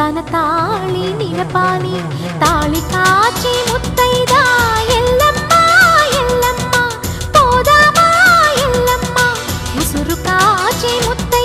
தன தாளி நினப்பானி தாளி காட்சி முத்தைதா எல்லம்மா எல்லம்மா போதாமா எல்லம்மா உசுறு காட்சி முத்தை